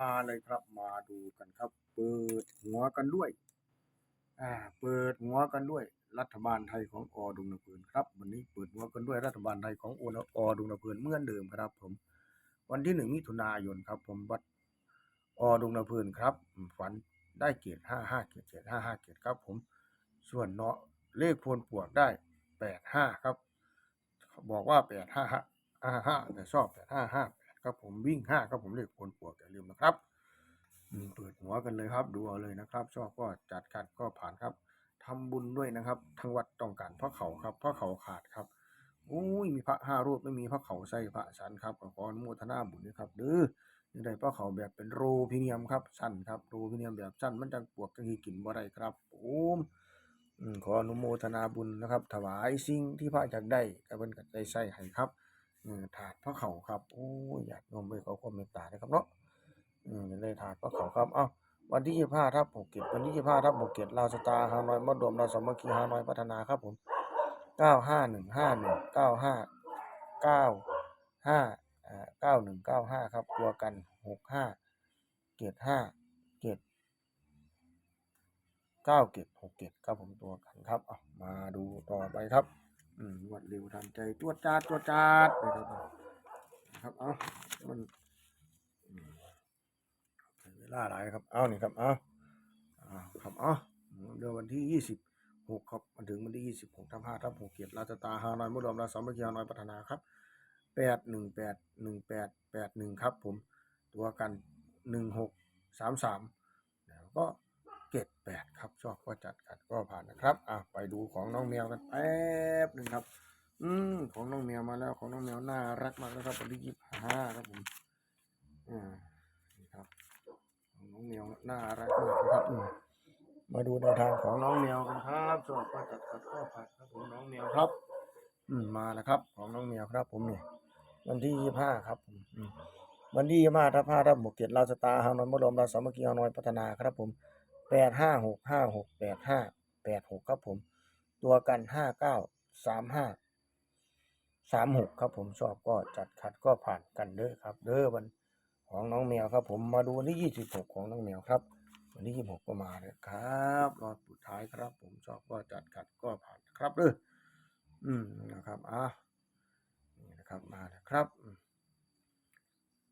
มาเลยครับมาดูกันครับ เปิดหัวกันด้วย อ่า เปิดหัวกันด้วย รัฐบาลไทยของอดุงนเพลินครับ วันนี้เปิดหัวกันด้วยรัฐบาลไทยของโออดุงนเพลินเมื่อนเดิมครับ ผม วันที่หนึ่งมิถุนายนครับ ผมวัดอดุงนเพลินครับฝันได้เกียรติห้าห้าเกียรติเจ็ดห้าห้าเกียรติครับ ผม ส่วนเนาะเลขโพนปวกได้แปดห้าครับ บอกว่าแปดห้าห้าห้าแต่ชอบแปดห้าห้า ครับผมวิ่งห้าครับผมเลขโพนปวกอย่าลืมนะครับเปิดหัวกันเลยครับดูเอาเลยนะครับ ชอบก็จัดขัดก็ผ่านครับทำบุญด้วยนะครับทางวัดต้องการพระเขาครับพระเขาขาดครับอุ้ยมีพระห้ารูปไม่มีพระเขาใส่พระสันครับขออนุโมทนาบุญด้วยครับเด้อยังได้พระเขาแบบเป็นโรพิเนียมครับสั้นครับโรพิเนียมแบบสั้นมันจังปวกจังที่กินบ่ได้ครับโอ้มขออนุโมทนาบุญนะครับ ถวายสิ่งที่พระอยากได้ก็เพิ่นก็ได้ใส่ให้ครับ ถาดพระเขาครับ โอ้ยอยากโยมไปขอความเมตตานะครับเนาะอืมเลยถาดพระเขาครับ เอ้าวันที่ยี่ห้าทับหกเจ็ดวันที่ยี่ห้าทับหกเจ็ดเราวสตาร์ฮานอยมารวมเราสมัคคีฮานอยพัฒนาครับผมเก้าห้าหนึ่งห้าหนึ่งเก้าห้าเก้าห้าอ่าเก้าหนึ่งเก้าห้าครับตัวกันหกห้าเจ็ดห้าเจ็ดเก้าเจ็ดหกเจ็ดครับผมตัวกันครับเอามาดูต่อไปครับ อืมรวดเร็วทันใจตัวจาดตัวจาดไปครับครับเอามันเวลาหลายครับ เอานี่ครับเอาเอาครับเอาเดือนวันที่ยี่สิบหกครับมาถึงวันที่ยี่สิบหกทับห้าทับหกเกียรติราชตาฮานอยมุดรวมราสามัคคีฮานอยพัฒนาครับแปดหนึ่งแปดหนึ่งแปดแปดหนึ่งครับ ผมตัวกันหนึ่งหกสามสามแล้วก็เกตแปด ชอบก็จัดกัดก็ผ่านนะครับอะไปดูของน้องแมวกันแป๊บหนึ่งครับ อืมของน้องแมวมาแล้วของน้องแมวน่ารักมากนะครับวันที่ยี่สิบห้าครับผมอ่านี่ครับของน้องแมวน่ารักมากนะครับมาดูแนวทางของน้องแมวกันครับสอบก็จัดขัดข้อผัดครับผมน้องแมวครับ อืมมาแล้วครับ ของน้องแมวครับ ผมเนี่ยวันที่ยี่ห้าครับผมอืมวันที่ยี่ห้าทับห้าทับหกเจ็ดลาวสตาฮานอยมรวมลาสามัคคีฮานอยพัฒนาครับผม แปดห้าหกห้าหกแปดห้าแปดหกครับผม ตัวกันห้าเก้าสามห้าสามหกครับผมชอบก็จัดขัดก็ผ่านกันเด้อครับเด้อวันของน้องแมวครับผมมาดูวันที่ยี่สิบหกของน้องแมวครับ วันที่ยี่สิบหกก็มาเลยครับรอดสุดท้ายครับ ผมชอบก็จัดกัดก็ผ่านครับเด้ออืมนะครับอะนี่นะครับมาแล้วครับ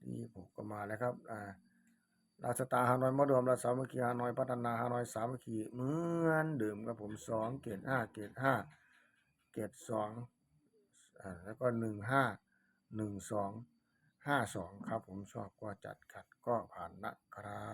ยี่สิบหกก็มาแล้วครับอ่า ราชตาฮานอยมอดวมราชสามัคคีฮานอยพัฒนาฮานอยสามัคคีเหมือนเดิมครับผมสองเกตห้าเกตห้าเกตสองแล้วก็หนึ่งห้าหนึ่งสองห้าสองครับผมชอบก็จัดขัดก็ผ่านนะครับ